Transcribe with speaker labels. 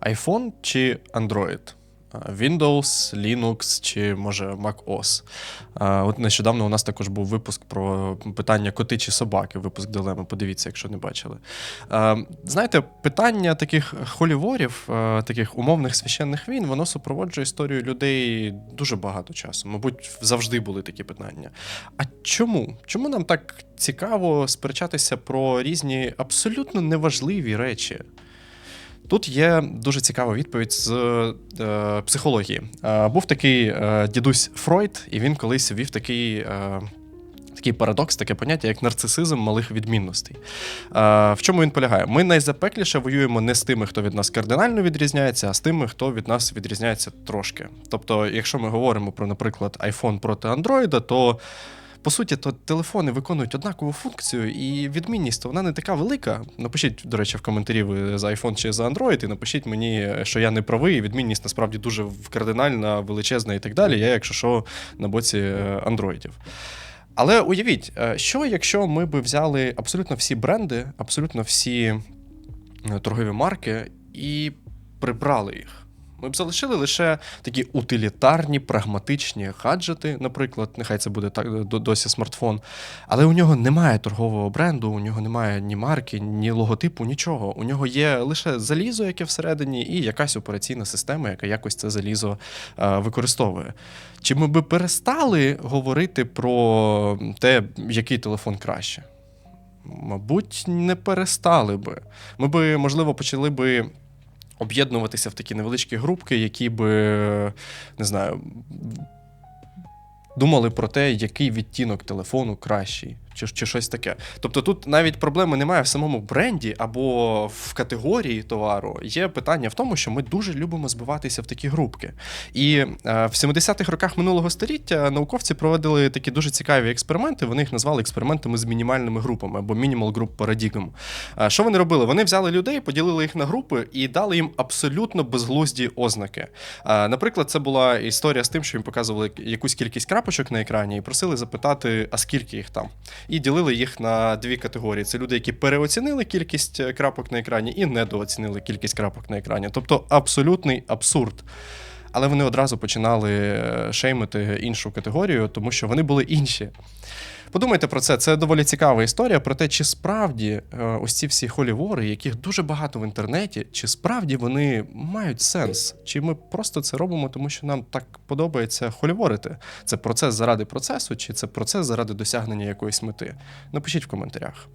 Speaker 1: iPhone чи Android? Windows, Linux чи може macOS. От нещодавно у нас також був випуск про питання коти чи собаки. Випуск дилеми. Подивіться, якщо не бачили. Знаєте, питання таких холіворів, таких умовних священних війн, воно супроводжує історію людей дуже багато часу. Мабуть, завжди були такі питання. А чому? Чому нам так цікаво сперечатися про різні абсолютно неважливі речі? Тут є дуже цікава відповідь з е, психології. Е, був такий е, дідусь Фройд, і він колись ввів такий. Е, Такий парадокс, таке поняття, як нарцисизм малих відмінностей. Е, в чому він полягає? Ми найзапекліше воюємо не з тими, хто від нас кардинально відрізняється, а з тими, хто від нас відрізняється трошки. Тобто, якщо ми говоримо про, наприклад, iPhone проти Android, то по суті, то телефони виконують однакову функцію, і відмінність то вона не така велика. Напишіть, до речі, в коментарі ви за iPhone чи за Android, і напишіть мені, що я не правий, відмінність насправді дуже кардинальна, величезна і так далі. Я, якщо що, на боці е, андроїдів. Але уявіть, е, що якщо ми би взяли абсолютно всі бренди, абсолютно всі е, торгові марки і прибрали їх. Ми б залишили лише такі утилітарні, прагматичні гаджети, наприклад, нехай це буде так досі смартфон. Але у нього немає торгового бренду, у нього немає ні марки, ні логотипу, нічого. У нього є лише залізо, яке всередині, і якась операційна система, яка якось це залізо е, використовує. Чи ми би перестали говорити про те, який телефон краще? Мабуть, не перестали би. Ми би, можливо, почали би об'єднуватися в такі невеличкі групки, які би, не знаю, думали про те, який відтінок телефону кращий, чи, чи щось таке. Тобто тут навіть проблеми немає в самому бренді або в категорії товару. Є питання в тому, що ми дуже любимо збиватися в такі групки. І е, в 70-х роках минулого століття науковці проводили такі дуже цікаві експерименти. Вони їх назвали експериментами з мінімальними групами або Minimal Group Paradigm. Е, Що вони робили? Вони взяли людей, поділили їх на групи і дали їм абсолютно безглузді ознаки. Е, Наприклад, це була історія з тим, що їм показували якусь кількість крапочок на екрані і просили запитати, а скільки їх там. І ділили їх на дві категорії: це люди, які переоцінили кількість е, крапок на екрані, і недооцінили кількість крапок на екрані. Тобто абсолютний абсурд. Але вони одразу починали е, шеймити іншу категорію, тому що вони були інші. Подумайте про це. Це доволі цікава історія про те, чи справді е, ось ці всі холівори, яких дуже багато в інтернеті, чи справді вони мають сенс? Чи ми просто це робимо, тому що нам так подобається холіворити? Це процес заради процесу, чи це процес заради досягнення якоїсь мети? Напишіть в коментарях.